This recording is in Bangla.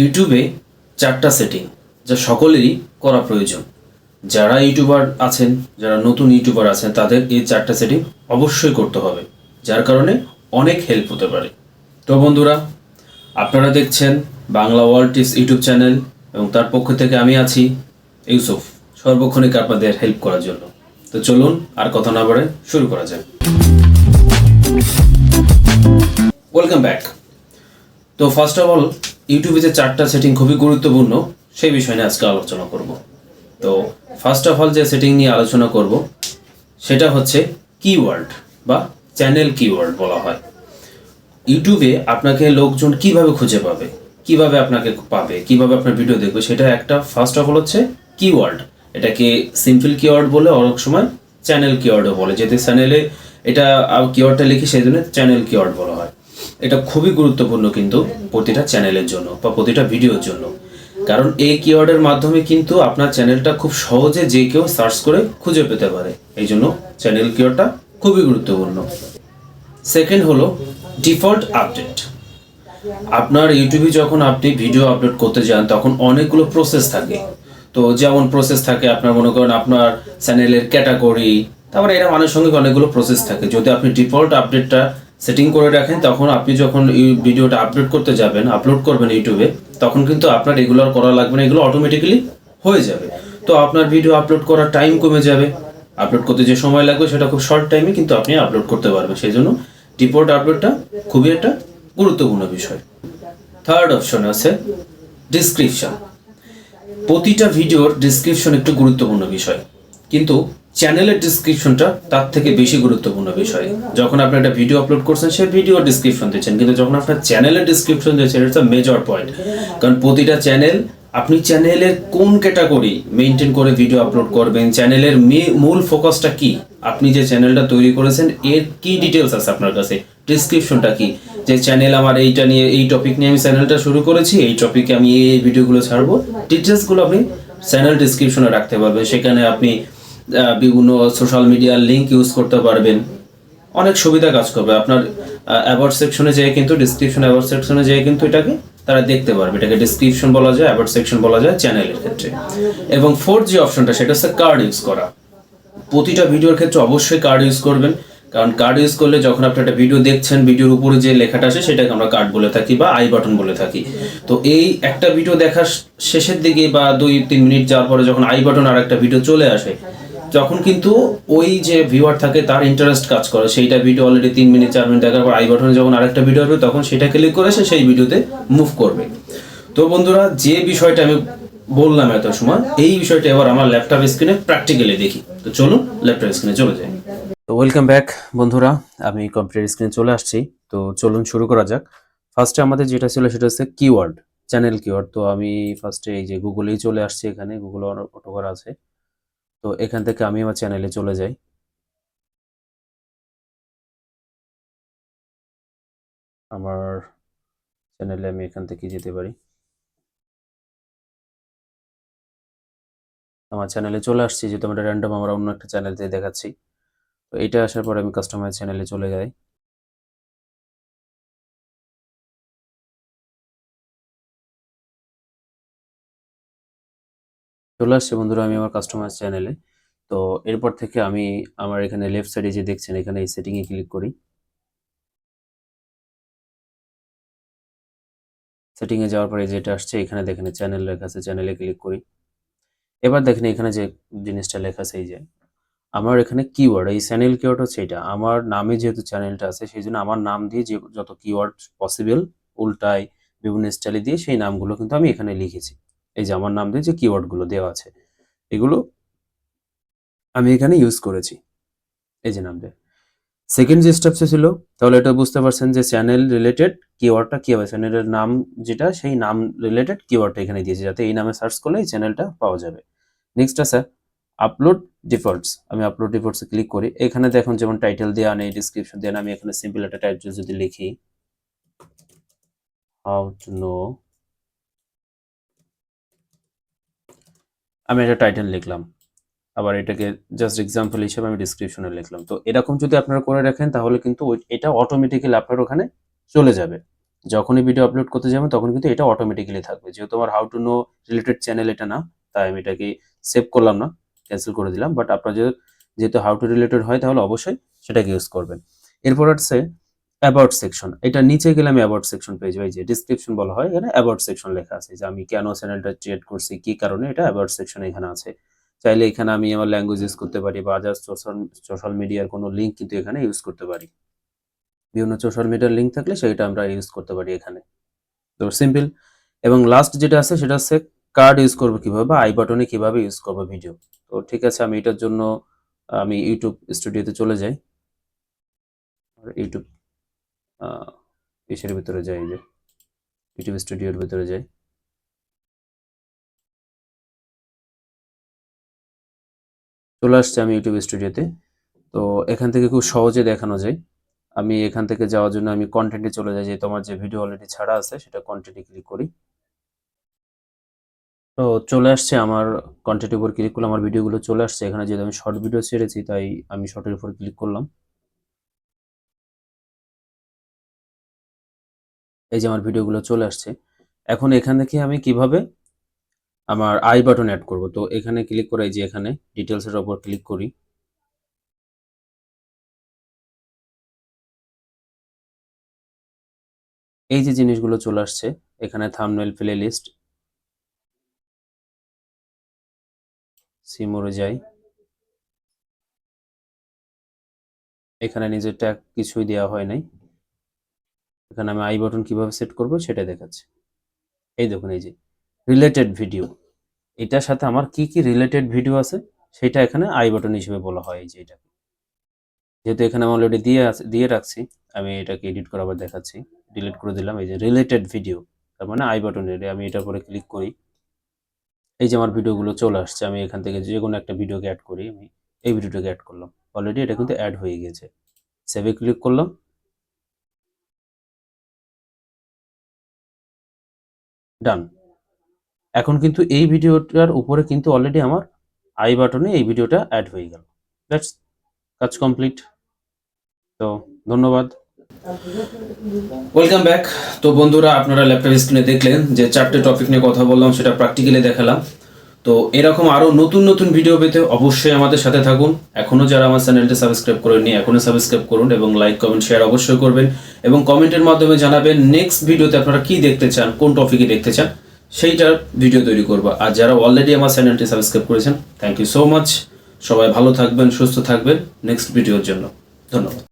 ইউটিউবে চারটা সেটিং যা সকলেরই করা প্রয়োজন। যারা ইউটিউবার আছেন, যারা নতুন ইউটিউবার আছেন, তাদের এই চারটা সেটিং অবশ্যই করতে হবে, যার কারণে অনেক হেল্প হতে পারে। তো বন্ধুরা, আপনারা দেখছেন Bangla world tips YouTube channel এবং তার পক্ষ থেকে আমি আছি ইউসুফ, সর্বক্ষণিক আপনাদের হেল্প করার জন্য। তো চলুন আর কথা না বাড়ে শুরু করা যাক। ওয়েলকাম ব্যাক তো ফার্স্ট অফ অল ইউটিউবে যে চারটা সেটিং খুবই গুরুত্বপূর্ণ, সেই বিষয় নিয়ে আজকে আলোচনা করব। তো ফার্স্ট অফ অল যে সেটিং নিয়ে আলোচনা করব, সেটা হচ্ছে কিওয়ার্ড বা চ্যানেল কিওয়ার্ড বলা হয়। ইউটিউবে আপনাকে লোকজন কীভাবে খুঁজে পাবে, কীভাবে আপনাকে পাবে, কীভাবে আপনার ভিডিও দেখবে, সেটা একটা ফার্স্ট অফ অল হচ্ছে কিওয়ার্ড এটাকে সিম্পল কিওয়ার্ড বলে অনেক সময় চ্যানেল কিওয়ার্ডও বলে। যেহেতু চ্যানেলে এটা কিওয়ার্ডটা লিখি, সেই জন্য চ্যানেল কিওয়ার্ড বলা হয়। এটা খুবই গুরুত্বপূর্ণ কিন্তু প্রতিটা চ্যানেলের জন্য বা প্রতিটা ভিডিওর জন্য। কারণ এই কিওয়ার্ডের মাধ্যমে কিন্তু আপনার চ্যানেলটা খুব সহজে যে কেউ সার্চ করে খুঁজে পেতে পারে। এই জন্য চ্যানেল কিওয়ার্ডটা খুবই গুরুত্বপূর্ণ। সেকেন্ড হলো ডিফল্ট আপডেট আপনার ইউটিউবে যখন আপনি ভিডিও আপলোড করতে যান, তখন অনেকগুলো প্রসেস থাকে। তো যেমন প্রসেস থাকে আপনার মনে করেন আপনার চ্যানেলের ক্যাটাগরি তারপরে এরকম আনুষঙ্গিক অনেকগুলো প্রসেস থাকে। যদি আপনি ডিফল্ট আপডেটটা সেটিং করে রাখেন, তখন আপনি যখন ভিডিওটা আপলোড করতে যাবেন আপলোড করবেন ইউটিউবে, তখন কিন্তু আপনার রেগুলার করা লাগবে না, এগুলো অটোমেটিক্যালি হয়ে যাবে। তো আপনার ভিডিও আপলোড করার টাইম কমে যাবে। আপলোড করতে যে সময় লাগবে, সেটা খুব শর্ট টাইমে কিন্তু আপনি আপলোড করতে পারবেন। সেই জন্য ডিফল্ট আপলোডটা খুবই একটা গুরুত্বপূর্ণ বিষয়। থার্ড অপশন আছে ডিসক্রিপশন প্রতিটা ভিডিওর ডিসক্রিপশন একটু গুরুত্বপূর্ণ বিষয়। কিন্তু চ্যানেলের ডিসক্রিপশনটা তার থেকে বেশি গুরুত্বপূর্ণ বিষয়। যখন আপনি একটা ভিডিও আপলোড করছেন, সেই ভিডিও ডিসক্রিপশন দিচ্ছেন। কিন্তু যখন আপনার চ্যানেলের ডিসক্রিপশন দিচ্ছেন এটা মেজর পয়েন্ট কারণ প্রতিটা চ্যানেল আপনি চ্যানেলের কোন ক্যাটাগরি মেনটেন করে ভিডিও আপলোড করবেন? চ্যানেলের মূল ফোকাসটা কি? আপনি যে চ্যানেলটা তৈরি করেছেন, এর কি ডিটেলস আছে আপনার কাছে? ডিসক্রিপশনটা কি? যে চ্যানেল আমার এইটা নিয়ে, এই টপিক নিয়ে আমি চ্যানেলটা শুরু করেছি, এই টপিকে আমি এই ভিডিওগুলো ছাড়বো। ডিটেলসগুলো আপনি চ্যানেল ডিসক্রিপশনে রাখতে পারবেন। সেখানে আপনি বিভিন্ন সোশ্যাল মিডিয়ার লিঙ্ক ইউজ করতে পারবেন। অনেক সুবিধা কাজ করবে। আপনার অ্যাওয়ার্ড সেকশনে যেয়ে কিন্তু ডিসক্রিপশন অ্যাওয়ার্ড সেকশনে যেয়ে কিন্তু এটাকে তারা দেখতে পারবে। এটাকে ডিসক্রিপশন বলা যায় অ্যাওয়ার্ড সেকশন বলা যায় চ্যানেলের ক্ষেত্রে। এবং ফোর্থ যে অপশনটা সেটা হচ্ছে কার্ড ইউজ করা। প্রতিটা ভিডিওর ক্ষেত্রে অবশ্যই কার্ড ইউজ করবেন। কারণ কার্ড ইউজ করলে যখন আপনি একটা ভিডিও দেখছেন ভিডিওর উপরে যে লেখাটা আসে সেটাকে আমরা কার্ড বলে থাকি বা আই বাটন বলে থাকি। তো এই একটা ভিডিও দেখার শেষের দিকে বা দুই, তিন মিনিট যাওয়ার পরে যখন আই বাটন আর একটা ভিডিও চলে আসে তখন কিন্তু ওই যে ভিউয়ার থাকে, তার ইন্টারেস্ট কাজ করে। সেইটা ভিডিও অলরেডি তিন মিনিট, চার মিনিট দেখার পর আই বাটনে যখন আরেকটা ভিডিও আসবে, তখন সেটা ক্লিক করে সে সেই ভিডিওতে মুভ করবে। তো বন্ধুরা, যে বিষয়টা আমি বললাম এত সময়, এই বিষয়টা এবার আমার ল্যাপটপ স্ক্রিনে প্র্যাকটিক্যালি দেখি। তো চলুন ল্যাপটপ স্ক্রিনে চলে যাই। তো ওয়েলকাম ব্যাক বন্ধুরা। আমি কম্পিউটার স্ক্রিনে চলে আসছি। তো চলুন শুরু করা যাক। ফার্স্টে আমাদের যেটা ছিল, সেটা হচ্ছে কিওয়ার্ড চ্যানেল কিওয়ার্ড তো আমি ফার্স্টে এই যে গুগলেই চলে আসছি এখানে। গুগল অটো করা আছে। তো এখান থেকে আমি আমার চ্যানেলে চলে যাই। আমার চ্যানেলে আমি এখান থেকে যেতে পারি। আমার চ্যানেলে চলে আসছি, যেহেতু আমরা র্যান্ডম আমরা অন্য একটা চ্যানেল দিয়ে দেখাচ্ছি। তো এটা আসার পরে আমি কাস্টমার চ্যানেলে চলে যাই। চলে আসছে বন্ধুরা আমি আমার কাস্টমার চ্যানেলে তো এরপর থেকে আমি আমার এখানে লেফট সাইডে যে দেখছেন, এখানে এই সেটিংয়ে ক্লিক করি। সেটিংয়ে যাওয়ার পরে যেটা আসছে, এখানে দেখেন চ্যানেল লেখা আছে চ্যানেলে ক্লিক করি। এবার দেখেন এখানে যে জিনিসটা লেখা আছে, এই যে আমার এখানে কিওয়ার্ড এই চ্যানেল কিওয়ার্ড হচ্ছে এটা। আমার নামে যেহেতু চ্যানেলটা আছে, সেই জন্য আমার নাম দিয়ে যে যত কিওয়ার্ড পসিবল উল্টায়, বিভিন্ন স্টাইলে দিয়ে সেই নামগুলো কিন্তু আমি এখানে লিখেছি। এই যে আমার নাম দিয়ে যে কিওয়ার্ডগুলো দেওয়া আছে, এগুলো আমি এখানে ইউজ করেছি। এই যে নাম দিয়ে। সেকেন্ড যে স্টেপসে ছিল, তাহলে এটা বুঝতে পারছেন যে চ্যানেল রিলেটেড কিওয়ার্ডটা কি হবে? চ্যানেলের নাম যেটা, সেই নাম রিলেটেড কিওয়ার্ডটা এখানে দিয়েছি, যাতে এই নামে সার্চ করলে এই চ্যানেলটা পাওয়া যাবে। নেক্সট আছে আপলোড ডিফল্টস আমি আপলোড ডিফল্টসে ক্লিক করি। এখানে দেখুন যেমন টাইটেল দেওয়া নেই ডিসক্রিপশন দেওয়া আমি এখানে সিম্পল একটা টাইটেল যদি লিখি হাউ টু নো আমি একটা টাইটেল লিখলাম। আবার এটাকে জাস্ট এক্সাম্পল হিসেবে আমি ডিসক্রিপশনে লিখলাম। তো এরকম যদি আপনারা করে রাখেন তাহলে কিন্তু এটা অটোমেটিক্যালি আপনার ওখানে চলে যাবে। যখনই ভিডিও আপলোড করতে যাবেন, তখন কিন্তু এটা অটোমেটিক্যালি থাকবে। যেহেতু আমার how to know related channel এটা না, তাই আমি এটাকে সেভ করলাম না ক্যান্সেল করে দিলাম। বাট আপনার যেহেতু হাউ টু রিলেটেড হয়, তাহলে অবশ্যই সেটাকে ইউজ করবেন। এরপর হচ্ছে অ্যাবাউট সেকশন এটা নিচে গেলে আমি অ্যাবাউট সেকশন পেয়ে এই যে ডিসক্রিপশন বলা হয়, এখানে অ্যাবাউট সেকশন লেখা আছে। যে আমি কেন চ্যানেলটা ক্রিয়েট করছি, কি কারণে এটা অ্যাবাউট সেকশন এখানে আছে। চাইলে এখানে আমি আমার ল্যাঙ্গুয়েজ ইউজ করতে পারি বা আদার্স সোশ্যাল সোশ্যাল মিডিয়ার কোনো লিঙ্ক কিন্তু এখানে ইউজ করতে পারি। বিভিন্ন সোশ্যাল মিডিয়ার লিঙ্ক থাকলে সেটা আমরা ইউজ করতে পারি এখানে। তো সিম্পল এবং লাস্ট যেটা আছে সেটা হচ্ছে কার্ড ইউজ করব কীভাবে বা আই বাটনে কীভাবে ইউজ করব ভিডিও তো ঠিক আছে, আমি এটার জন্য আমি ইউটিউব স্টুডিওতে চলে যাই। ইউটিউব ইসের ভিতরে যাই যে ইউটিউব স্টুডিওর ভিতরে যাই। চলে আসছে আমি ইউটিউব স্টুডিওতে তো এখান থেকে খুব সহজে দেখানো যায়। আমি এখান থেকে যাওয়ার জন্য আমি কন্টেন্টে চলে যাই যে তোমার যে ভিডিও অলরেডি ছাড়া আছে, সেটা কন্টেন্টে ক্লিক করি। তো চলে আসছে আমার কন্টেন্টের উপর ক্লিক করলে আমার ভিডিওগুলো চলে আসছে। এখানে যেহেতু আমি শর্ট ভিডিও ছেড়েছি, তাই আমি শর্টের উপর ক্লিক করলাম। এই যে আমার ভিডিওগুলো চলে আসছে। এখন এখান থেকে আমি কীভাবে আমার আই বাটন অ্যাড করব? তো এখানে ক্লিক করে এই যে এখানে ডিটেলসের ওপর ক্লিক করি। এই যে জিনিসগুলো চলে আসছে, এখানে থামনেল প্লে লিস্ট সিমোরে যাই এখানে নিজের ট্যাগ কিছুই দেওয়া হয় নাই। এখানে আমি আই বাটন কীভাবে সেট করব সেটা দেখাচ্ছি। এই দেখুন, এই যে রিলেটেড ভিডিও এটার সাথে আমার কি কি রিলেটেড ভিডিও আছে সেটা এখানে আই বাটন হিসেবে বলা হয়, এই যে এটা যেহেতু এখানে আমি অলরেডি দিয়ে আছে দিয়ে রাখছি, আমি এটাকে এডিট করে আবার দেখাচ্ছি। ডিলিট করে দিলাম, এই যে রিলেটেড ভিডিও তার মানে আই বাটনের আমি এটার পরে ক্লিক করি। এই যে আমার ভিডিওগুলো চলে আসছে, আমি এখান থেকে যে কোনো একটা ভিডিওকে অ্যাড করি, আমি এই ভিডিওটাকে অ্যাড করলাম। অলরেডি এটা কিন্তু অ্যাড হয়ে গেছে। সেভে ক্লিক করলাম। ডান এখন কিন্তু এই ভিডিওটার উপরে কিন্তু অলরেডি আমার আই বাটনে এই ভিডিওটা অ্যাড হয়ে গেল। দ্যাটস কাজ কমপ্লিট তো ধন্যবাদ। ওয়েলকাম ব্যাক তো বন্ধুরা, আপনারা ল্যাপটপ স্ক্রিনে দেখলেন যে চারটে টপিক নিয়ে কথা বললাম, সেটা প্র্যাকটিক্যালি দেখালাম। তো এরকম আরও নতুন নতুন ভিডিও পেতে অবশ্যই আমাদের সাথে থাকুন। এখনও যারা আমার চ্যানেলটা সাবস্ক্রাইব করেননি এখনই সাবস্ক্রাইব করুন এবং লাইক কমেন্ট শেয়ার অবশ্যই করবেন এবং কমেন্টের মাধ্যমে জানাবেন নেক্সট ভিডিওতে আপনারা কি দেখতে চান, কোন টপিকে দেখতে চান, সেইটার ভিডিও তৈরি করব। আর যারা অলরেডি আমার চ্যানেলটি সাবস্ক্রাইব করেছেন থ্যাংক ইউ সো মাচ সবাই ভালো থাকবেন, সুস্থ থাকবেন। নেক্সট ভিডিওর জন্য। ধন্যবাদ।